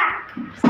back.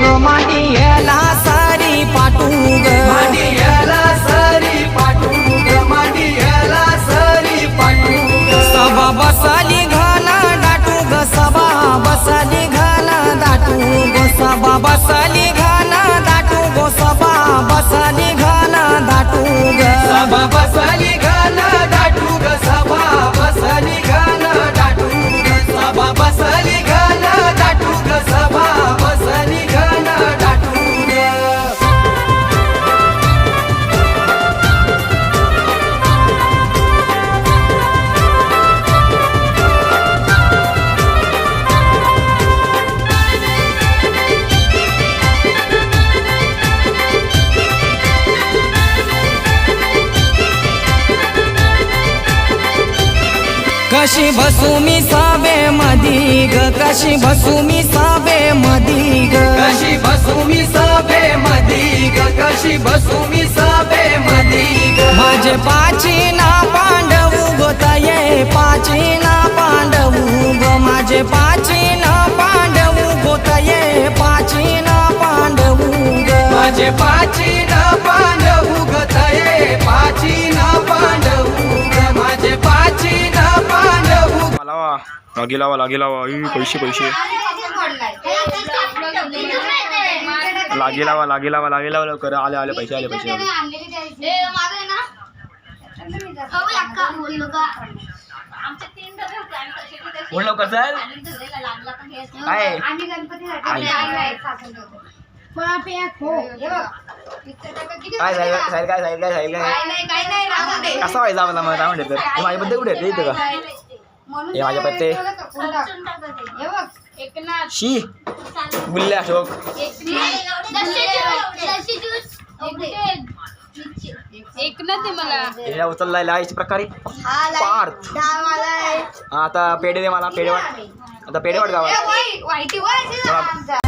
ग माटियाला सारी पाठू ग माटियाला सरी पाठू ग माटियाला सरी पाठू ग सभा बसली घाला दाटू ग सभा बसली घाला दाटू ग सभा बसली घाला दाटू ग सभा बसली घाला दाटू ग सभा बसली कशी बसू मी साबे मधी ग? कशी बसू मी साबे मधी ग? कशी बसू मी सभे मधी ग? कशी बसू मी सभे मधी ग? माझे पाची ना पांडवू गोताये पाची ना पांडवू ग माझे पाची ना लागे लावा लागे लावा. पैसे पैसे. लागे लावा लागे लावा लागे लावा लवकर. आले आले पैसे आले पैसे. बोल लवकर चल. काय. काय साहेब काय साहेब काय साहेब काय? कसा व्हायचा आपला मग काय म्हणते तर माझ्या पत्ते कुठे आहेत इथं का? हे माझे पत्ते. शी. गुल्ले अशोक एक ना ते मला. याला उचलला लायच्या प्रकारे. पार्थ. आता पेढे दे मला पेढे वाट. आता पेढे वाट गावात. वर